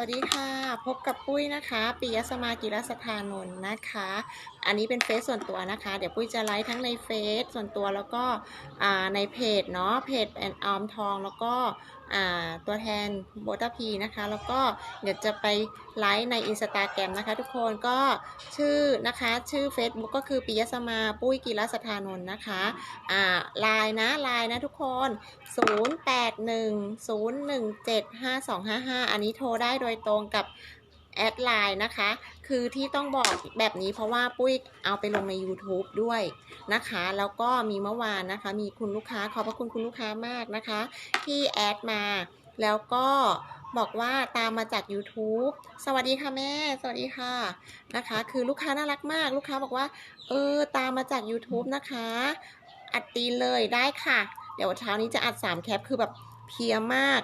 วัสดีค่ะ พบกับปุ้ยนะคะปิยสมากิรสถานนท์นะคะ อันนี้เป็นเฟซส่วนตัวนะคะ เดี๋ยวปุ้ยจะไลฟ์ทั้งในเฟซส่วนตัวแล้วก็ในเพจเนาะเพจแอนออมทองแล้วก็ตัวแทนโบตาพีนะคะ แล้วก็เดี๋ยวจะไปไลฟ์ในอินสตาแกรมนะคะ ทุกคนก็ชื่อนะคะชื่อ Facebook ก็คือปิยสมาปุ้ยกิรสถานนท์นะคะอ่าไลน์นะไลน์นะทุกคน 0810175255 อันนี้โทรได้โดยตรงกับ แอดไลน์นะคะ คือที่ต้องบอกแบบนี้เพราะว่าปุ้ยเอาไปลงใน YouTube ด้วยนะคะ แล้วก็มีเมื่อวานนะคะ มีคุณลูกค้าขอบพระคุณคุณลูกค้ามากนะคะ ที่แอดมา แล้วก็บอกว่าตามมาจาก YouTube สวัสดีค่ะแม่ สวัสดีค่ะนะคะ คือลูกค้าน่ารักมาก ลูกค้าบอกว่า เออ ตามมาจาก YouTube นะคะ อัดตีเลยได้ค่ะ เดี๋ยวเช้านี้จะอัดสามแคปคือแบบเพียมาก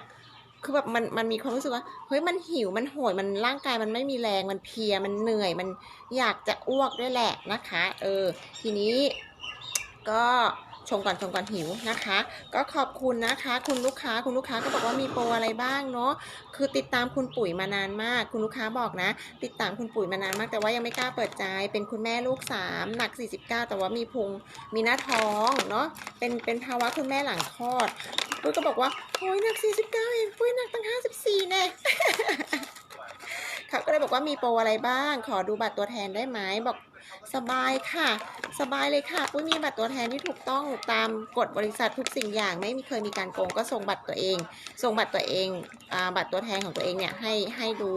คือแบบมันมันมีความรู้สึกว่าเฮ้ยมันหิวมันโหยมันร่างกายมันไม่มีแรงมันเพลียมันเหนื่อยมันอยากจะอ้วกด้วยแหละนะคะ เออ ทีนี้ก็ ชงก่อนชงก่อนหิวนะคะ ก็ขอบคุณนะคะ คุณลูกค้าคุณลูกค้าก็บอกว่ามีโปรอะไรบ้างเนาะคือติดตามคุณปุ๋ยมานานมาก คุณลูกค้าบอกนะ ติดตามคุณปุ๋ยมานานมาก แต่ว่ายังไม่กล้าเปิดใจ เป็นคุณแม่ลูกสามหนัก 49 แต่ว่ามีพุงมีหน้าท้องเนาะเป็นเป็นภาวะคุณแม่หลังคลอดปุ้ยก็บอกว่าโอ้ยหนัก 49เองปุ้ยหนักตั้ง 54แน่เขาก็เลยบอกว่ามีโปรอะไรบ้าง ขอดูบัตรตัวแทนได้ไหมบอก สบายค่ะ สบายเลยค่ะปุ้ยมีบัตรตัวแทนที่ถูกต้องตามกฎบริษัททุกสิ่งอย่าง ไม่มีเคยมีการโกงก็ส่งบัตรตัวเอง ส่งบัตรตัวเองอบัตรตัวแทนของตัวเองเนี่ยให้ให้ดู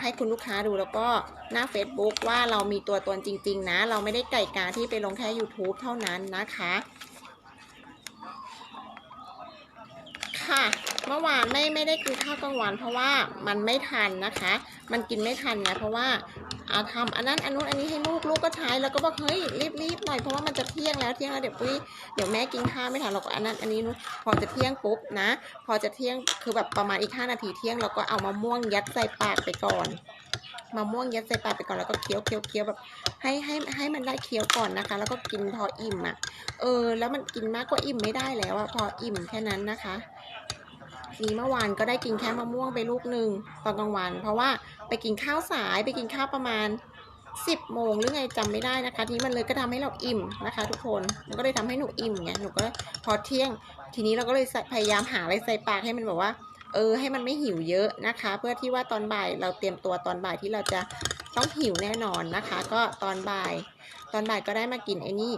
ให้คุณลูกค้าดูแล้วก็หน้า Facebook ว่าเรามีตัวตนจริง ๆ นะ เราไม่ได้ไก่กาที่ไปลงแค่ YouTube เท่านั้นนะคะค่ะเมื่อวานไม่ไม่ได้กินข้าวกลางวัน เพราะว่ามันไม่ทันนะคะ มันกินไม่ทันไงเพราะว่า อาทำอันนั้นอันนู้นอันนี้ให้ลูกลูกก็ใช้แล้วก็บอกเฮ้ยรีบรีบหน่อยเพราะว่ามันจะเที่ยงแล้วเที่ยงแล้วเดี๋ยวปุ้ยเดี๋ยวแม่กินข้าวไม่ทันเราก็อันนั้นอันนี้นู้นพอจะเที่ยงปุ๊บนะ พอจะเที่ยงคือแบบประมาณอีกห้านาทีเที่ยงเราก็เอามะม่วงยัดใส่ปากไปก่อนมะม่วงยัดใส่ปากไปก่อนแล้วก็เคี้ยวเคี้ยวเคี้ยวแบบ ให้ให้ให้มันได้เคี้ยวก่อนนะคะ แล้วก็กินพออิ่มอะ เออ แล้วมันกินมากกว่าอิ่มไม่ได้แล้วอะพออิ่มแค่นั้นนะคะ นี้เมื่อวานก็ได้กินแค่มะม่วงไปลูกหนึ่งตอนกลางวัน เพราะว่าไปกินข้าวสายไปกินข้าวประมาณ 10โมงหรือไงจำไม่ได้นะคะ ทีนี้มันเลยก็ทำให้เราอิ่มนะคะ ทุกคนมันก็เลยทำให้หนูอิ่มไงหนูก็พอเที่ยง ทีนี้เราก็เลยพยายามหาอะไรใส่ปากให้มันแบบว่า เออ ให้มันไม่หิวเยอะนะคะ เพื่อที่ว่าตอนบ่ายเราเตรียมตัวตอนบ่ายที่เราจะต้องหิวแน่นอนนะคะ ก็ตอนบ่าย ตอนบ่ายก็ได้มากินไอ้นี่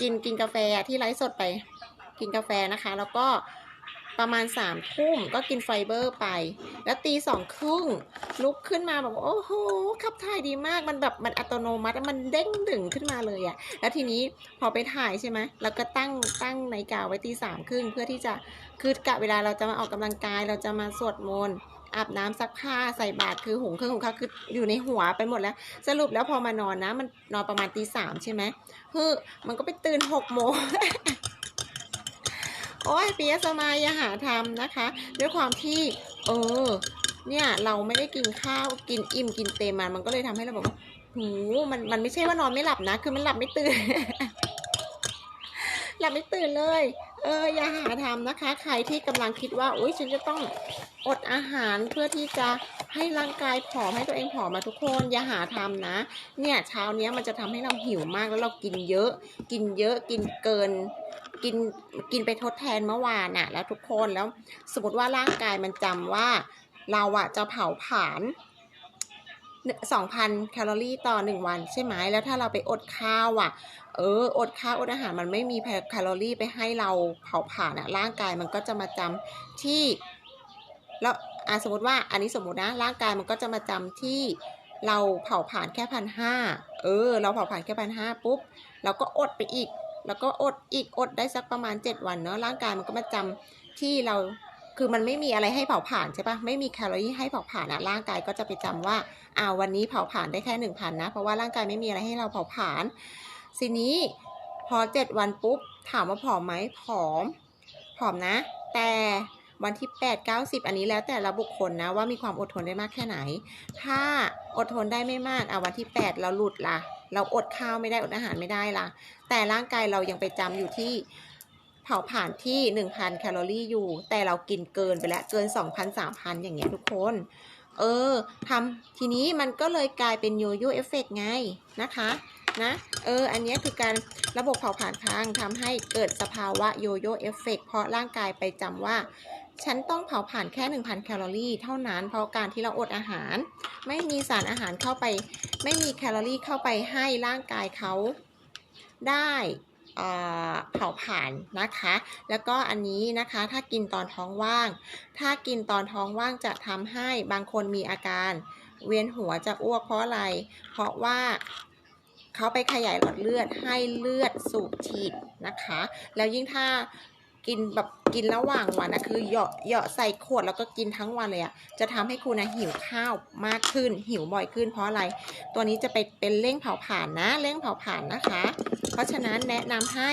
กินกินกาแฟที่ไลฟ์สดไปกินกาแฟนะคะ แล้วก็ ประมาณสามทุ่มก็กินไฟเบอร์ไป แล้วตีสองครึ่งลุกขึ้นมาแบบโอ้โหขับถ่ายดีมากมันแบบมันอัตโนมัติมันเด้งดึงขึ้นมาเลยอะแล้วทีนี้พอไปถ่ายใช่ไหมเราก็ตั้งตั้งในาฬิกาไว้ตีสามครึ่งเพื่อที่จะคือกะเวลาเราจะมาออกกำลังกายเราจะมาสวดมนต์อาบน้ำซักผ้าใส่บาตรคือหุงเครื่องหุงข้าวคืออยู่ในหัวไปหมดแล้ว สรุปแล้วพอมานอนนะ มันนอนประมาณตีสามใช่ไหมเฮ้อมันก็ไปตื่นหกโมง โอ้ยปียสมายอย่าหาทำนะคะ ด้วยความที่เออเนี่ยเราไม่ได้กินข้าวกินอิ่มกินเต็มมันมันก็เลยทำให้เราแบบว่าหูมันมันไม่ใช่ว่านอนไม่หลับนะ คือมันหลับไม่ตื่นหลับไม่ตื่นเลย เอออย่าหาทำนะคะ ใครที่กำลังคิดว่าอุ้ยฉันจะต้องอดอาหารเพื่อที่จะให้ร่างกายผอมให้ตัวเองผอมมาทุกคนอย่าหาทำนะ เนี่ยเช้าเนี้ยมันจะทำให้เราหิวมากแล้วเรากินเยอะ กินเยอะกินเกิน กินกินไปทดแทนเมื่อวานน่ะ แล้วทุกคนแล้วสมมติว่าร่างกายมันจำว่า เราอะจะเผาผลาญสองพันแคลอรี่ต่อหนึ่งวันใช่ไหมแล้วถ้าเราไปอดข้าวอะเออ อดข้าวอดอาหารมันไม่มีแคลอรี่ไปให้เราเผาผลาญอะร่างกายมันก็จะมาจำที่ แล้วอะสมมติว่า อันนี้สมมตินะ ร่างกายมันก็จะมาจำที่เราเผาผลาญแค่พันห้าเออ เราเผาผลาญแค่พันห้าปุ๊บ เราก็อดไปอีก แล้วก็อดอีกอดได้สักประมาณ 7 วันเนาะร่างกายมันก็มาจำที่เราคือมันไม่มีอะไรให้เผาผ่านใช่ปะไม่มีแคลอรี่ให้เผาผ่านอะร่างกายก็จะไปจำว่าอ่าวันนี้เผาผ่านได้แค่หนึ่งพันนะเพราะว่าร่างกายไม่มีอะไรให้เราเผาผ่านทีนี้พอ7วันปุ๊บถามว่าผอมไหมผอม ผอมนะ แต่ วันที่ 8 9 10อันนี้แล้วแต่ละบุคคลนะว่ามีความอดทนได้มากแค่ไหน ถ้าอดทนได้ไม่มากอะวันที่ 8 เราหลุดละเราอดข้าวไม่ได้อดอาหารไม่ได้ละแต่ร่างกายเรายังไปจำอยู่ที่เผาผ่านที่ 1,000 แคลอรี่อยู่ แต่เรากินเกินไปแล้วเกิน 2,000 3,000 อย่างเงี้ยทุกคนเออทำทีนี้มันก็เลยกลายเป็นโยโย่เอฟเฟกไงนะคะนะเอออันนี้คือการระบบเผาผลาญพังทำให้เกิดสภาวะโยโย่เอฟเฟกเพราะร่างกายไปจำว่า ฉันต้องเผาผ่านแค่ 1,000 แคลอรี่ เท่านั้น เพราะการที่เราอดอาหาร ไม่มีสารอาหารเข้าไป ไม่มีแคลอรี่เข้าไปให้ร่างกายเขาได้เอ่อเผาผ่านนะคะ แล้วก็อันนี้นะคะถ้ากินตอนท้องว่าง ถ้ากินตอนท้องว่างจะทำให้บางคนมีอาการ เวียนหัวจะอ้วกเพราะอะไร เพราะว่าเขาไปขยายหลอดเลือดให้เลือดสูบฉีดนะคะ แล้วยิ่งถ้า กินแบบกินระหว่างวันนะคือเหยาะเหยาะใส่ขวดแล้วก็กินทั้งวันเลยอะจะทำให้คุณนะหิวข้าวมากขึ้น หิวบ่อยขึ้นเพราะอะไร ตัวนี้จะไปเป็นเร่งเผาผลาญนะเร่งเผาผลาญนะคะ เพราะฉะนั้นแนะนำให้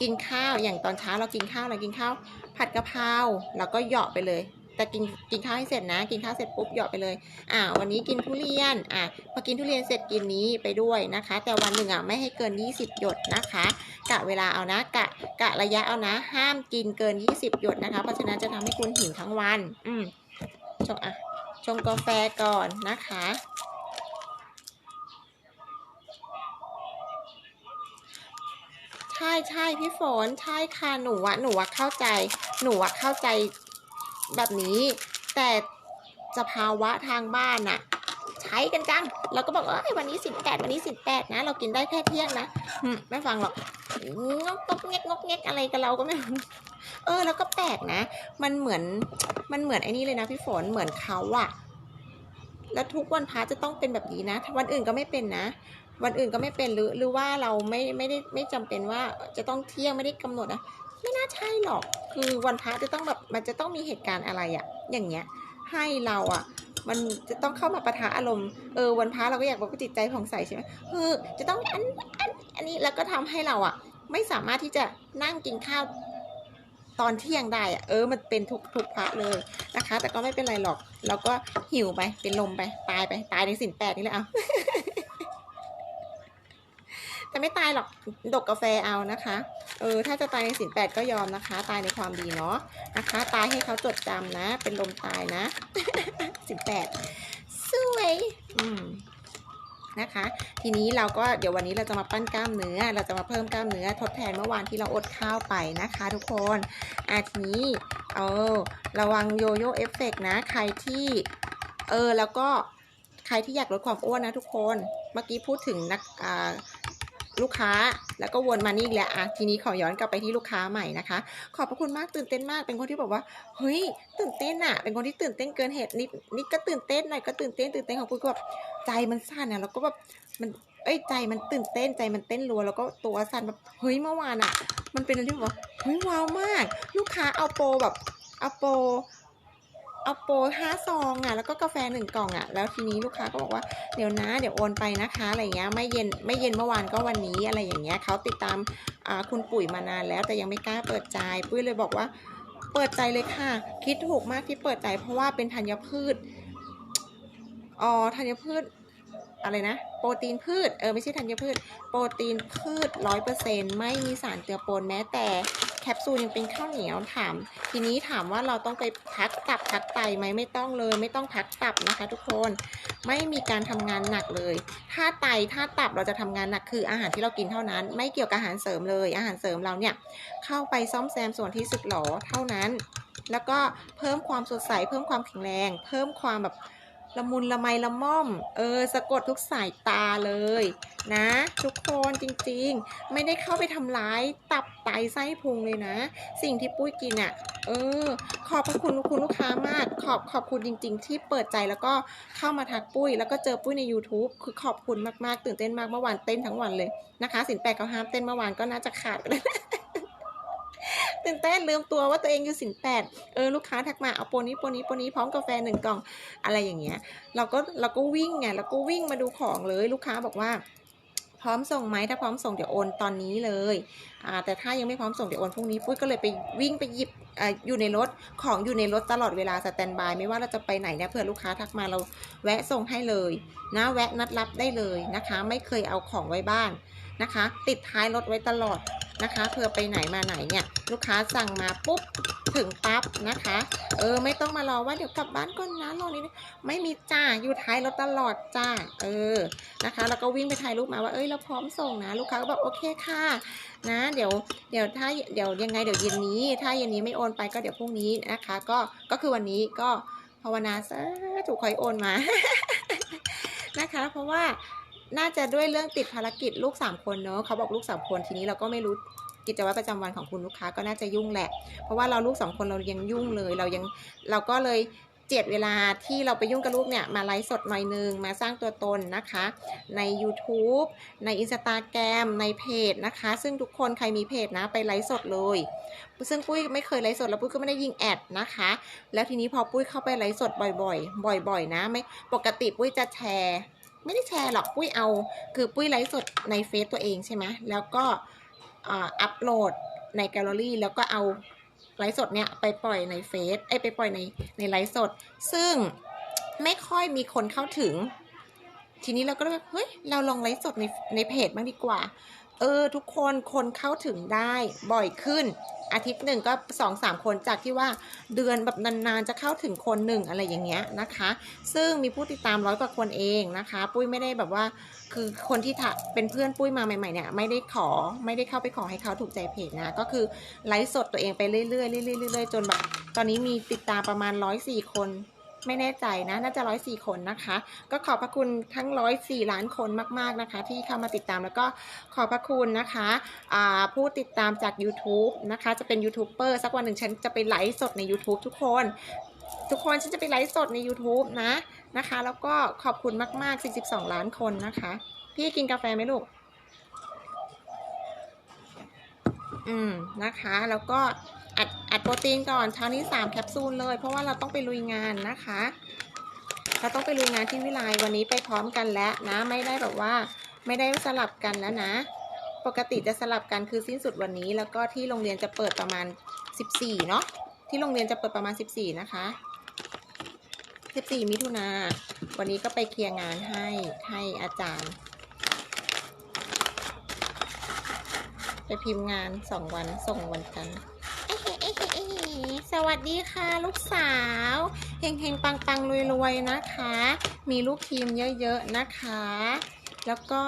กินข้าวอย่างตอนเช้าเรากินข้าวเรากินข้าวผัดกะเพราแล้วก็เหยาะไปเลย แต่กินกินข้าวให้เสร็จนะ กินข้าวเสร็จปุ๊บหยาะไปเลย อ่า วันนี้กินทุเรียน อะพอกินทุเรียนเสร็จกินนี้ไปด้วยนะคะ แต่วันหนึ่งอะไม่ให้เกิน 20 หยดนะคะ กะเวลาเอานะ กะกะระยะเอานะ ห้ามกินเกิน 20 หยดนะคะ เพราะฉะนั้นจะทำให้คุณหิวทั้งวัน อืมชงอะชงกาแฟก่อนนะคะใช่ใช่พี่ฝนใช่ค่ะหนูอะหนูอะเข้าใจ หนูอะเข้าใจ แบบนี้ แต่สภาวะทางบ้านอะใช้กันจังเราก็บอกเอ้วันนี้สิบแปดวันนี้สิบแปดนะ เรากินได้แค่เที่ยงนะไม่ฟังหรอกงกงกเงกงกเงกอะไรกับเราก็ไม่รู้เออ แล้วก็แปลกนะ มันเหมือนมันเหมือนไอ้นี่เลยนะพี่ฝนเหมือนเขาอะแล้วทุกวันพระจะต้องเป็นแบบนี้นะวันอื่นก็ไม่เป็นนะ วันอื่นก็ไม่เป็นหรือหรือว่าเราไม่ไม่ได้ไม่จำเป็นว่าจะต้องเที่ยงไม่ได้กำหนดนะ ไม่น่าใช่หรอก คือวันพระจะต้องแบบมันจะต้องมีเหตุการณ์อะไรอะอย่างเงี้ย ให้เราอะมันจะต้องเข้ามาประทะอารมณ์เออวันพระเราก็อยากบอกว่าจิตใจผ่องใสใช่ไหมคือจะต้องอันอันอันนี้แล้วก็ทำให้เราอะไม่สามารถที่จะนั่งกินข้าวตอนเที่ยงได้อะเออมันเป็นทุกทุกพระเลยนะคะ แต่ก็ไม่เป็นไรหรอก เราก็หิวไปเป็นลมไปตายไปตายในสินแปดนี่แหละเอา แต่ไม่ตายหรอกดกกาแฟเอานะคะ เออ ถ้าจะตายในสินแปดก็ยอมนะคะ ตายในความดีเนาะนะคะ ตายให้เขาจดจำนะ เป็นลมตายนะสินแปดสวยอืมนะคะ ทีนี้เราก็เดี๋ยววันนี้เราจะมาปั้นกล้ามเนื้อ เราจะมาเพิ่มกล้ามเนื้อทดแทนเมื่อวานที่เราอดข้าวไปนะคะ ทุกคนอะทีนี้เออระวังโยโย่เอฟเฟกนะ ใครที่เออแล้วก็ใครที่อยากลดความอ้วนนะทุกคน เมื่อกี้พูดถึงนักอ่า ลูกค้าแล้วก็วนมานี่อีกแล้วอะทีนี้ขอย้อนกลับไปที่ลูกค้าใหม่นะคะ ขอบพระคุณมากตื่นเต้นมาก เป็นคนที่บอกว่าเฮ้ยตื่นเต้นอะ เป็นคนที่ตื่นเต้นเกินเหตุนิดนิดก็ตื่นเต้นหน่อยก็ตื่นเต้นตื่นเต้นของคุณก็แบบใจมันสั่นอะแล้วก็แบบมันเอ้ยใจมันตื่นเต้นใจมันเต้นรัวแล้วก็ตัวสั่นแบบเฮ้ยเมื่อวานอะ มันเป็นอะไรที่แบบเฮ้ยว้าวมาก ลูกค้าเอาโปรแบบเอาโปร เอาโปรห้าซองอะแล้วก็กาแฟหนึ่งกล่องอะแล้วทีนี้ลูกค้าก็บอกว่าเดี๋ยวนะเดี๋ยวโอนไปนะคะอะไรเงี้ยไม่เย็นไม่เย็นเมื่อวานก็วันนี้อะไรอย่างเงี้ยเขาติดตามคุณปุ๋ยมานานแล้วแต่ยังไม่กล้าเปิดใจปุ้ยเลยบอกว่าเปิดใจเลยค่ะ คิดถูกมากที่เปิดใจเพราะว่าเป็นธัญพืชอ๋อธัญพืช อะไรนะ โปรตีนพืช เออ ไม่ใช่ธัญพืช โปรตีนพืชร้อยเปอร์เซ็นไม่มีสารเจือปนแม้แต่แคปซูลยังเป็นข้าวเหนียวถาม ทีนี้ถามว่าเราต้องไปพักตับพักไตไหมไม่ต้องเลย ไม่ต้องพักตับนะคะ ทุกคนไม่มีการทำงานหนักเลย ถ้าไตถ้าตับเราจะทำงานหนักคืออาหารที่เรากินเท่านั้น ไม่เกี่ยวกับอาหารเสริมเลย อาหารเสริมเราเนี่ยเข้าไปซ่อมแซมส่วนที่สึกหรอเท่านั้น แล้วก็เพิ่มความสดใสเพิ่มความแข็งแรง เพิ่มความแบบ ละมุนละไมละม่อม เออ สะกดทุกสายตาเลย นะ ทุกคนจริงๆ ไม่ได้เข้าไปทำร้ายตับไตไส้พุงเลยนะ สิ่งที่ปุ้ยกินอะ่ะ เออ ขอบพระคุณคุณลูกค้ามาก ขอบขอบคุณจริง ๆ ที่เปิดใจแล้วก็เข้ามาทักปุ้ย แล้วก็เจอปุ้ยใน YouTube คือขอบคุณมากๆ ตื่นเต้นมากเมื่อวานเต้นทั้งวันเลยนะคะ สินแปดเขาห้ามเต้นเมื่อวานก็น่าจะขาดไปเลย ตื่นเต้นลืมตัวว่าตัวเองอยู่สินแปดเออลูกค้าทักมาเอาโปรนี้โปรนี้โปรนี้พร้อมกาแฟหนึ่งกล่องอะไรอย่างเงี้ยเราก็เราก็วิ่งไงเราก็วิ่งมาดูของเลยลูกค้าบอกว่าพร้อมส่งไหมถ้าพร้อมส่งเดี๋ยวโอนตอนนี้เลยอ่าแต่ถ้ายังไม่พร้อมส่งเดี๋ยวโอนพรุ่งนี้ปุ้ยก็เลยไปวิ่งไปหยิบอ่าอยู่ในรถของอยู่ในรถตลอดเวลาสแตนบายไม่ว่าเราจะไปไหนเนี่ยเผื่อลูกค้าทักมาเราแวะส่งให้เลยนะแวะนัดรับได้เลยนะคะ ไม่เคยเอาของไว้บ้าน นะคะ ติดท้ายรถไว้ตลอดนะคะเผื่อไปไหนมาไหนเนี่ยลูกค้าสั่งมาปุ๊บถึงปั๊บนะคะ เออไม่ต้องมารอว่าเดี๋ยวกลับบ้านก่อนนะรอนี้ดไม่มีจ้าอยู่ท้ายรถตลอดจ้าเออนะคะแล้วก็วิ่งไปถ่ายรูปมาว่าเอ้ยเราพร้อมส่งนะ ลูกค้าก็บอกโอเคค่ะนะเดี๋ยวเดี๋ยวถ้าเดี๋ยวยังไงเดี๋ยวเย็นนี้ ถ้าเย็นนี้ไม่โอนไปก็เดี๋ยวพรุ่งนี้นะคะ ก็ก็คือวันนี้ก็ภาวนาซะถูกคอยโอนมานะคะ เพราะว่า น่าจะด้วยเรื่องติดภารกิจลูกสามคนเนอะเขาบอกลูกสามคนทีนี้เราก็ไม่รู้กิจวัตรประจำวันของคุณลูกค้าก็น่าจะยุ่งแหละ เพราะว่าเราลูกสองคนเรายังยุ่งเลย เรายังเราก็เลยเจ็ดเวลาที่เราไปยุ่งกับลูกเนี่ยมาไลฟ์สดหน่อยนึง มาสร้างตัวตนนะคะ ใน YouTube ใน Instagram ในเพจนะคะ ซึ่งทุกคนใครมีเพจนะไปไลฟ์สดเลย ซึ่งปุ้ยไม่เคยไลฟ์สดแล้วปุ้ยก็ไม่ได้ยิงแอดนะคะ แล้วทีนี้พอปุ้ยเข้าไปไลฟ์สดบ่อยๆ บ่อย ๆ นะไม่ปกติปุ้ยจะแชร์ ไม่ได้แชร์หรอกปุ้ยเอา คือปุ้ยไลฟ์สดในเฟซตัวเองใช่ไหมแล้วก็อัปโหลดในแกลเลอรี่แล้วก็เอาไลฟ์สดเนี่ยไปปล่อยในเฟซไอไปปล่อยในในไลฟ์สด ซึ่งไม่ค่อยมีคนเข้าถึง ทีนี้เราก็เลยเฮ้ยเราลองไลฟ์สดในในเพจบ้างดีกว่า ออทุกคนคนเข้าถึงได้บ่อยขึ้น อาทิตย์หนึ่งก็สองสามคนจากที่ว่าเดือนแบบนานๆจะเข้าถึงคนหนึ่งอะไรอย่างเงี้ยนะคะ ซึ่งมีผู้ติดตามร้อยกว่าคนเองนะคะ ปุ้ยไม่ได้แบบว่าคือคนที่เป็นเพื่อนปุ้ยมาใหม่ๆเนี่ยไม่ได้ขอไม่ได้เข้าไปขอให้เขาถูกใจเพจนะก็คือไลฟ์สดตัวเองไปเรื่อยๆเรื่อยๆเรื่อยๆจนแบบตอนนี้มีติดตามประมาณร้อยสี่คน ไม่แน่ใจนะ น่าจะร้อยสี่คนนะคะ ก็ขอบพระคุณทั้งร้อยสี่ล้านคนมาก ๆนะคะ ที่เข้ามาติดตามแล้วก็ขอบพระคุณนะคะผู้ติดตามจาก YouTube นะคะ จะเป็นยูทูบเบอร์สักวันหนึ่งฉันจะไปไลฟ์สดใน YouTube ทุกคน ทุกคนฉันจะไปไลฟ์สดใน YouTube นะนะคะ แล้วก็ขอบคุณมากๆ42ล้านคนนะคะ พี่กินกาแฟไหมลูกอืมนะคะ แล้วก็ อัดอัดโปรตีนก่อนเช้านี้3แคปซูลเลย เพราะว่าเราต้องไปลุยงานนะคะเราต้องไปลุยงานที่วิไลวันนี้ไปพร้อมกันแล้วนะไม่ได้แบบว่าไม่ได้สลับกันแล้วนะ ปกติจะสลับกันคือสิ้นสุดวันนี้ แล้วก็ที่โรงเรียนจะเปิดประมาณ 14 เนาะที่โรงเรียนจะเปิดประมาณ 14 นะคะ 14 มิถุนาวันนี้ก็ไปเคลียร์งานให้ให้อาจารย์ ไปพิมพ์งานสองวันส่งวันจัน สวัสดีค่ะลูกสาวเฮงเฮงปังปังรวยรวยนะคะ มีลูกทีมเยอะๆนะคะ แล้วก็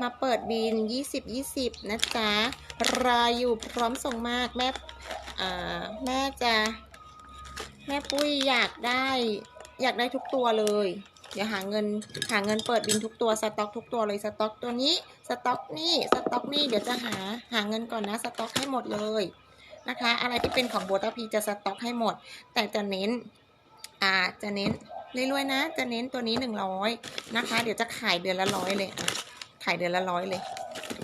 มาเปิดบิน 20 20 นะจ๊ะรออยู่พร้อมส่งมากแม่แม่จะแม่ปุ้ยอยากได้ อยากได้ทุกตัวเลย เดี๋ยวหาเงินหาเงินเปิดบินทุกตัวสต็อกทุกตัวเลยสต็อกตัวนี้สต็อกนี่สต็อกนี่เดี๋ยวจะหาหาเงินก่อนนะสต็อกให้หมดเลย นะคะ อะไรที่เป็นของโบตาพีจะสต็อกให้หมด แต่จะเน้นอ่าจะเน้นรวยๆนะ จะเน้นตัวนี้หนึ่งร้อยนะคะ เดี๋ยวจะขายเดือนละร้อยเลยอะขายเดือนละร้อยเลย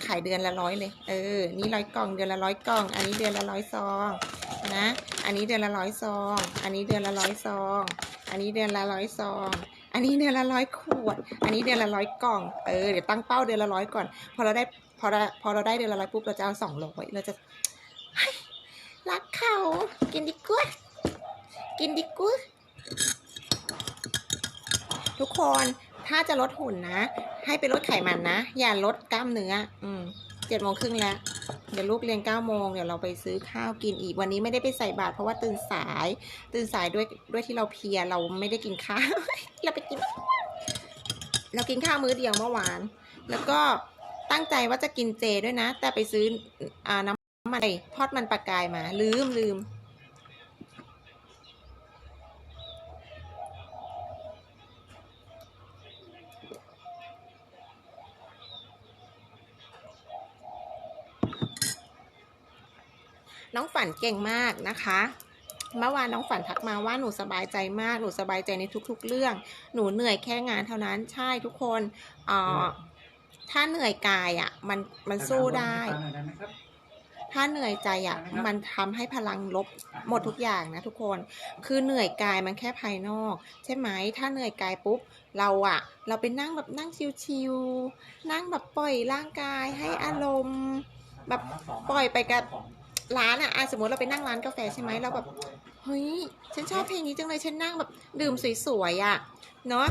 ขายเดือนละร้อยเลย เออ นี่ร้อยกล่องเดือนละร้อยกล่อง อันนี้เดือนละร้อยซองนะ อันนี้เดือนละร้อยซอง อันนี้เดือนละร้อยซอง อันนี้เดือนละร้อยซอง อันนี้เดือนละร้อยขวด อันนี้เดือนละร้อยกล่อง เออ เดี๋ยวตั้งเป้าเดือนละร้อยก่อน พอเราได้ พอเราพอเราได้เดือนละร้อยปุ๊บเราจะเอาสองร้อยเราจะ รักเขา กินดีกว่า กินดีกว่าทุกคนถ้าจะลดหุ่นนะ ให้ไปลดไขมันนะ อย่าลดกล้ามเนื้อ อืมเจ็ดโมงครึ่งแล้ว เดี๋ยวลูกเรียนเก้าโมงเดี๋ยวเราไปซื้อข้าวกินอีก วันนี้ไม่ได้ไปใส่บาตรเพราะว่าตื่นสาย ตื่นสายด้วยด้วยที่เราเพียเราไม่ได้กินข้าว เราไปกิน เรากินข้าวมื้อเดียวเมื่อวาน แล้วก็ตั้งใจว่าจะกินเจด้วยนะ แต่ไปซื้ออ่าน้ำ มันทอดมันปลากายมา ลืมลืม น้องฝันเก่งมากนะคะ เมื่อวานน้องฝันทักมาว่าหนูสบายใจมาก หนูสบายใจในทุก ๆ เรื่อง หนูเหนื่อยแค่งานเท่านั้น ใช่ทุกคนเอ่อถ้าเหนื่อยกายอะ มันมันสู้ได้ ถ้าเหนื่อยใจอะมันทำให้พลังลบหมดทุกอย่างนะทุกคน คือเหนื่อยกายมันแค่ภายนอก ใช่ไหมถ้าเหนื่อยกายปุ๊บเราอะเราไปนั่งแบบนั่งชิวๆนั่งแบบปล่อยร่างกายให้อารมณ์ แบบปล่อยไปกับร้านอะอะสมมติเราไปนั่งร้านกาแฟใช่ไหมเราแบบเฮ้ยฉันชอบเพลงนี้จังเลยฉันนั่งแบบดื่มสวยๆอะเนาะ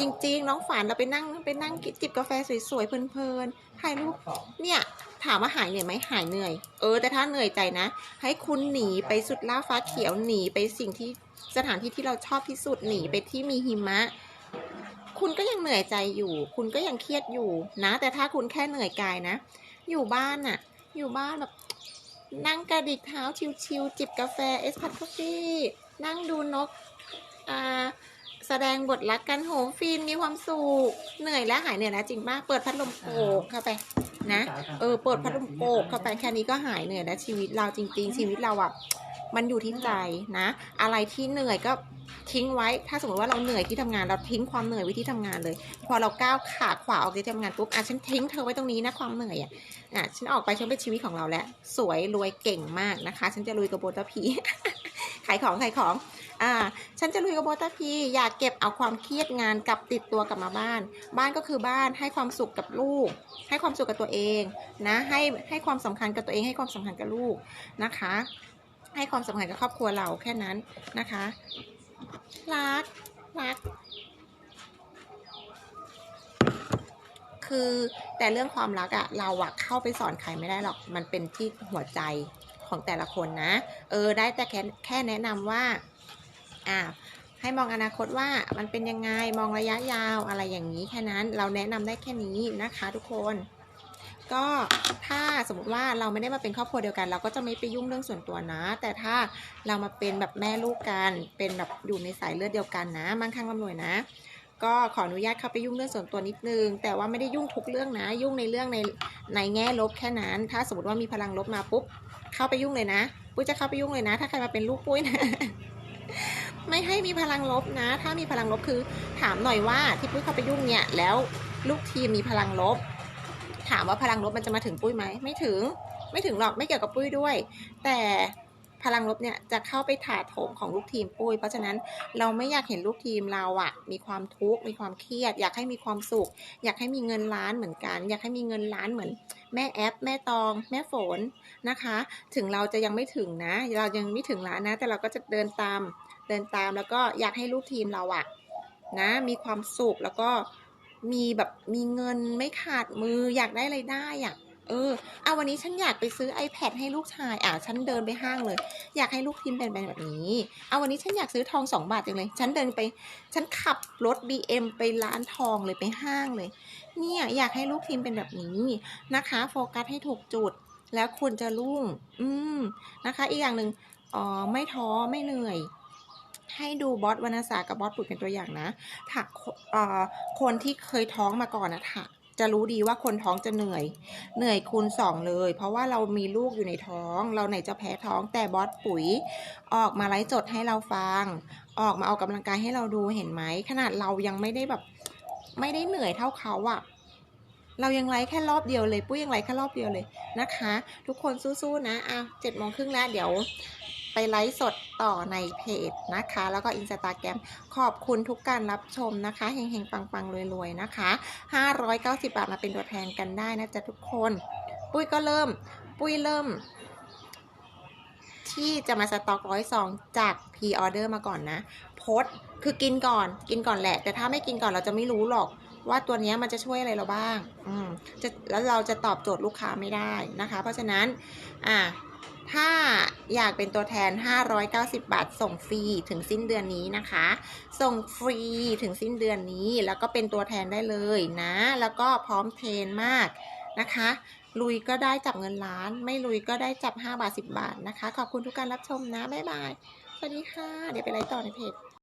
จริง ๆ น้องฝันเราไปนั่งไปนั่งจิบกาแฟสวยๆเพลินๆถ่ายรูปเนี่ยถามว่าหายเหนื่อยไหมหายเหนื่อย เออ แต่ถ้าเหนื่อยใจนะ ให้คุณหนีไปสุดล่าฟ้าเขียวหนีไปสิ่งที่สถานที่ที่เราชอบที่สุดหนีไปที่มีหิมะ คุณก็ยังเหนื่อยใจอยู่ คุณก็ยังเครียดอยู่นะ แต่ถ้าคุณแค่เหนื่อยกายนะ อยู่บ้านน่ะอยู่บ้านแบบนั่งกระดิกเท้าชิวๆจิบกาแฟเอสพัทคอฟฟี่นั่งดูนกอ่า แสดงบทรักกันโหฟินมีความสุขเหนื่อยแล้วหายเหนื่อยแล้วจริงป่ะเปิดพัดลมโกกเข้าไปนะ เออเปิดพัดลมโกกเข้าไปแค่นี้ก็หายเหนื่อยแล้วชีวิตเราจริง ๆ ชีวิตเราอะ มันอยู่ที่ใจนะ อะไรที่เหนื่อยก็ทิ้งไว้ ถ้าสมมติว่าเราเหนื่อยที่ทำงานเราทิ้งความเหนื่อยไว้ที่ทำงานเลย พอเราก้าวขาขวาออกจากที่ทำงานปุ๊บอะฉันทิ้งเธอไว้ตรงนี้นะความเหนื่อยอะอะฉันออกไปฉันเป็นชีวิตของเราแล้ว สวยรวยเก่งมากนะคะ ฉันจะลุยกับโบตาพีขายของขายของอ่าฉันจะลุยกับโบตาพีอยากเก็บเอาความเครียดงานกลับติดตัวกลับมาบ้าน บ้านก็คือบ้านให้ความสุขกับลูก ให้ความสุขกับตัวเองนะให้ให้ความสำคัญกับตัวเองให้ความสำคัญกับลูกนะคะ ให้ความสำคัญกับครอบครัวเราแค่นั้นนะคะ รัก รัก คือแต่เรื่องความรักอะเราอะเข้าไปสอนใครไม่ได้หรอก มันเป็นที่หัวใจของแต่ละคนนะ เออ ได้แต่แค่แค่แนะนำว่า อ่าให้มองอนาคตว่ามันเป็นยังไง มองระยะยาวอะไรอย่างนี้แค่นั้น เราแนะนำได้แค่นี้นะคะทุกคน ก็ถ้าสมมติว่าเราไม่ได้มาเป็นครอบครัวเดียวกัน เราก็จะไม่ไปยุ่งเรื่องส่วนตัวนะ แต่ถ้าเรามาเป็นแบบแม่ลูกกัน เป็นแบบอยู่ในสายเลือดเดียวกันนะมั่งคั่งร่ำรวยนะ ก็ขออนุญาตเข้าไปยุ่งเรื่องส่วนตัวนิดนึง แต่ว่าไม่ได้ยุ่งทุกเรื่องนะ ยุ่งในเรื่องในในแง่ลบแค่นั้น ถ้าสมมติว่ามีพลังลบมาปุ๊บเข้าไปยุ่งเลยนะปุ้ยจะเข้าไปยุ่งเลยนะ ถ้าใครมาเป็นลูกปุ้ยนะไม่ให้มีพลังลบนะ ถ้ามีพลังลบคือ ถามหน่อยว่าที่ปุ้ยเข้าไปยุ่งเนี่ยแล้วลูกทีมมีพลังลบ ถามว่าพลังลบมันจะมาถึงปุ้ยไหมไม่ถึง ไม่ถึงหรอกไม่เกี่ยวกับปุ้ยด้วย แต่พลังลบเนี่ยจะเข้าไปถาโถมของลูกทีมปุ้ย เพราะฉะนั้นเราไม่อยากเห็นลูกทีมเราอะมีความทุกข์มีความเครียด อยากให้มีความสุข อยากให้มีเงินล้านเหมือนกัน อยากให้มีเงินล้านเหมือน แม่แอป แม่ตอง แม่ฝนนะคะ ถึงเราจะยังไม่ถึงนะ เรายังไม่ถึงล้านนะ แต่เราก็จะเดินตามเดินตามแล้วก็อยากให้ลูกทีมเราอะนะมีความสุขแล้วก็ มีแบบมีเงินไม่ขาดมืออยากได้อะไรได้อะเออเอาวันนี้ฉันอยากไปซื้อ iPad ให้ลูกชาย อะฉันเดินไปห้างเลย อยากให้ลูกทีมเป็นแบบนี้เอาวันนี้ฉันอยากซื้อทองสองบาทจังเลย ฉันเดินไป ฉันขับรถ BM ไปร้านทองเลยไปห้างเลย เนี่ยอยากให้ลูกทีมเป็นแบบนี้นะคะ โฟกัสให้ถูกจุด แล้วคุณจะรุ่ง อืมนะคะ อีกอย่างหนึ่งอ๋อไม่ท้อไม่เหนื่อย ให้ดูบอสวรรณศาสตร์กับบอสปุ๋ยเป็นตัวอย่างนะ ถ้าคนที่เคยท้องมาก่อนนะถ้าจะรู้ดีว่าคนท้องจะเหนื่อย เหนื่อยคูณสองเลย เพราะว่าเรามีลูกอยู่ในท้อง เราไหนจะแพ้ท้อง แต่บอสปุ๋ย ออกมาไลฟ์สดให้เราฟัง ออกมาออกกำลังกายให้เราดูเห็นไหม ขนาดเรายังไม่ได้แบบ ไม่ได้เหนื่อยเท่าเขาอะเรายังไลฟ์แค่รอบเดียวเลย ปุ้ยยังไลฟ์แค่รอบเดียวเลยนะคะ ทุกคนสู้ๆนะอะเจ็ดโมงครึ่งแล้วเดี๋ยว ไปไลฟ์สดต่อในเพจนะคะ แล้วก็อินสตาแกรมขอบคุณทุกการรับชมนะคะเฮงๆ ปังๆรวยๆ นะคะ 590 บาทมาเป็นตัวแทนกันได้นะจ๊ะทุกคน ปุ้ยก็เริ่ม ปุ้ยเริ่ม ที่จะมาสต็อกร้อยซองจากพรีออเดอร์มาก่อนนะโพสคือกินก่อน กินก่อนแหละ แต่ถ้าไม่กินก่อนเราจะไม่รู้หรอกว่าตัวนี้มันจะช่วยอะไรเราบ้าง อืมจะแล้วเราจะตอบโจทย์ลูกค้าไม่ได้นะคะ เพราะฉะนั้น อ่า ถ้าอยากเป็นตัวแทน 590 บาท ส่งฟรีถึงสิ้นเดือนนี้นะคะ ส่งฟรีถึงสิ้นเดือนนี้ แล้วก็เป็นตัวแทนได้เลยนะ แล้วก็พร้อมเทรนมากนะคะ ลุยก็ได้จับเงินล้าน ไม่ลุยก็ได้จับ 5 บาท 10 บาทนะคะ ขอบคุณทุกการรับชมนะ บ๊ายบาย สวัสดีค่ะ เดี๋ยวไปไลฟ์ต่อในเพจ